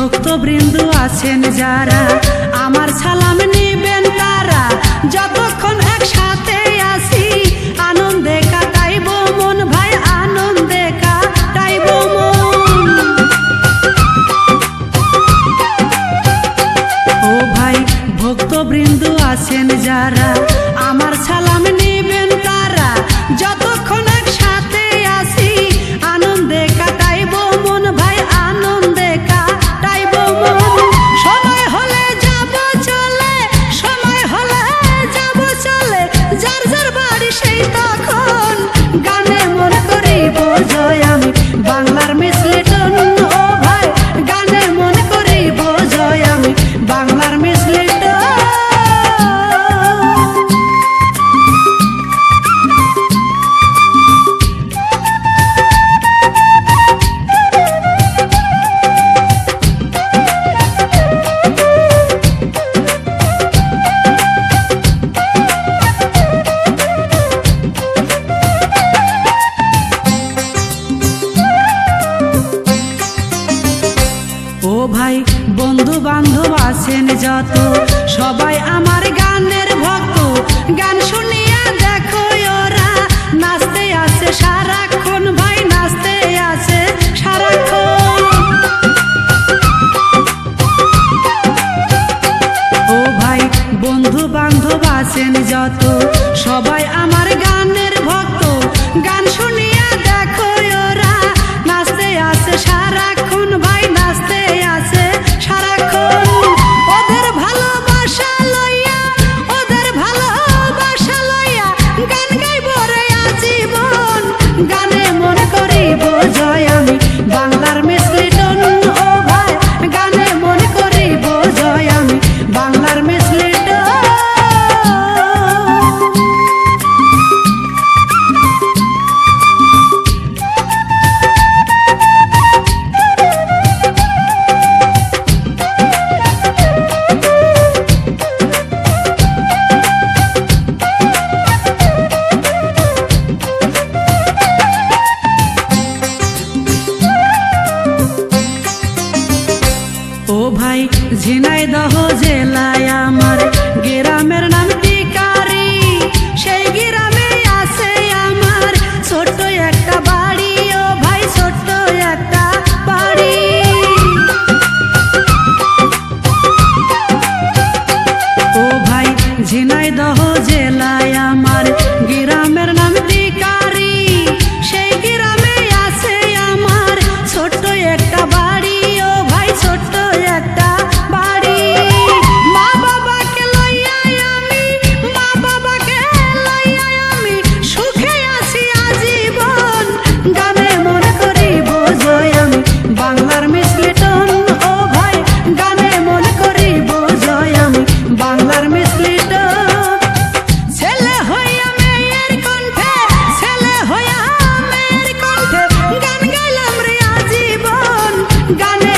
ভক্তবৃন্দ আছেন যারা, আমার সালাম নিবেন তারা। যতক্ষণ একসাথে আসি আনন্দে কাটাইব মন ভাই, আনন্দে কাটাইব মন। ও ভাই ভক্তবৃন্দ আছেন যারা ভাই বন্ধু বান্ধব আছেন যত, সবাই আমার গানের ভক্ত। গান শুনিয়া দেখো ওরা, নাচতে আছে সারাক্ষণ ভাই, নাচতে আছে সারাক্ষণ। ও ভাই বন্ধু বান্ধব আছেন যত, সবাই আমার গানের ভক্ত। গান শুনি Got ঝিনাইদহ জেলায়। গান